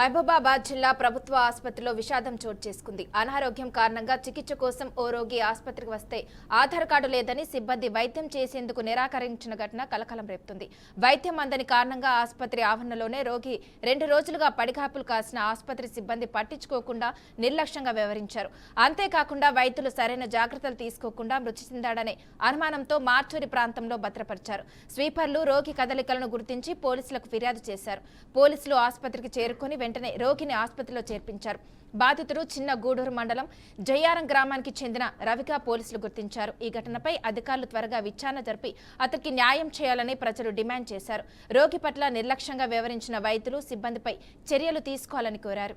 మహబూబాబాద్ జిల్లా ప్రభుత్వ ఆసుపత్రిలో విషాదం చోటు చేసుకుంది. అనారోగ్యం కారణంగా చికిత్స కోసం ఓ రోగి ఆసుపత్రికి వస్తే ఆధార్ కార్డు లేదని సిబ్బంది వైద్యం చేసేందుకు నిరాకరించిన ఘటన కలకలం రేపుతుంది. వైద్యం అందని కారణంగా ఆసుపత్రి ఆవరణలోనే రోగి రెండు రోజులుగా పడిగాపులు కాసిన ఆసుపత్రి సిబ్బంది పట్టించుకోకుండా నిర్లక్ష్యంగా వ్యవహరించారు. అంతేకాకుండా వైద్యులు సరైన జాగ్రత్తలు తీసుకోకుండా మృతి చెందాడనే అనుమానంతో మార్చూరి ప్రాంతంలో భద్రపరిచారు. స్వీపర్లు రోగి కదలికలను గుర్తించి పోలీసులకు ఫిర్యాదు చేశారు. పోలీసులు ఆసుపత్రికి చేరుకుని వెంటనే రోగిని ఆసుపత్రిలో చేర్పించారు. బాధితుడు చిన్న గూడూరు మండలం జయారం గ్రామానికి చెందిన రవికా పోలీసులు గుర్తించారు. ఈ ఘటనపై అధికారులు త్వరగా విచారణ జరిపి అతనికి న్యాయం చేయాలని ప్రజలు డిమాండ్ చేశారు. రోగి పట్ల నిర్లక్ష్యంగా వ్యవహరించిన వైద్యులు సిబ్బందిపై చర్యలు తీసుకోవాలని కోరారు.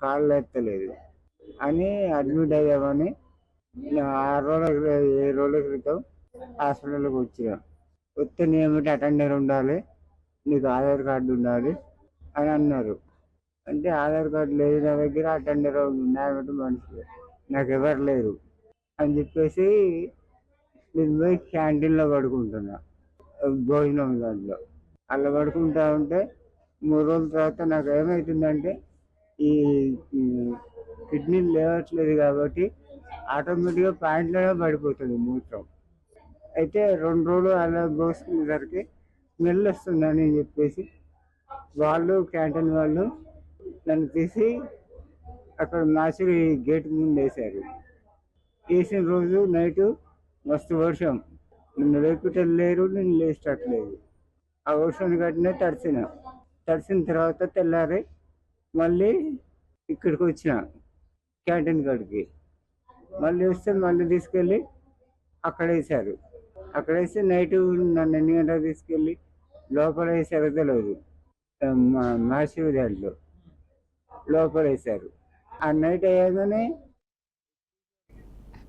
కాళ్ళు ఎత్తలేదు అని అడ్మిట్ అయ్యామని ఆరు రోజుల క్రి- ఏడు రోజుల క్రితం హాస్పిటల్కి వచ్చినాం. వస్తే ఏమిటి అటెండర్ ఉండాలి? నీకు ఆధార్ కార్డు ఉండాలి అని అన్నారు. అంటే ఆధార్ కార్డు లేదు నా దగ్గర అటెండర్ ఉన్నాయన్నట్టు మనుషులు నాకు ఎవరు లేరు అని చెప్పేసి నేను పోయి క్యాంటీన్లో పడుకుంటున్నా భోజనం దాంట్లో. అలా పడుకుంటా ఉంటే మూడు రోజుల తర్వాత నాకు ఏమవుతుందంటే ఈ ఈ కిడ్నీలు లేవట్లేదు కాబట్టి ఆటోమేటిక్గా ప్యాంట్లోనే పడిపోతుంది మూత్రం. అయితే రెండు రోజులు అలా పోసుకునేసరికి స్మెల్ వస్తుందని చెప్పేసి వాళ్ళు క్యాంటీన్ వాళ్ళు నన్ను తీసి అక్కడ నాచురి గేట్ ముందు వేశారు. వేసిన రోజు నైటు మస్తు వర్షం. నిన్ను లేపుటలేరు నేను లేచేటట్లేదు. ఆ వర్షాన్ని కట్టినే తడిసిన. తడిసిన తర్వాత తెల్లారి మళ్ళీ ఇక్కడికి వచ్చిన క్యాంటీన్ కాడికి. మళ్ళీ వస్తే మళ్ళీ తీసుకెళ్ళి అక్కడ వేశారు. అక్కడ వేస్తే నైట్ నన్ను ఎన్ని గంటలకు తీసుకెళ్ళి? లోపల వేసారో తెలియదు మహర్షి దాంట్లో లోపల వేశారు ఆ నైట్ అయ్యాగానే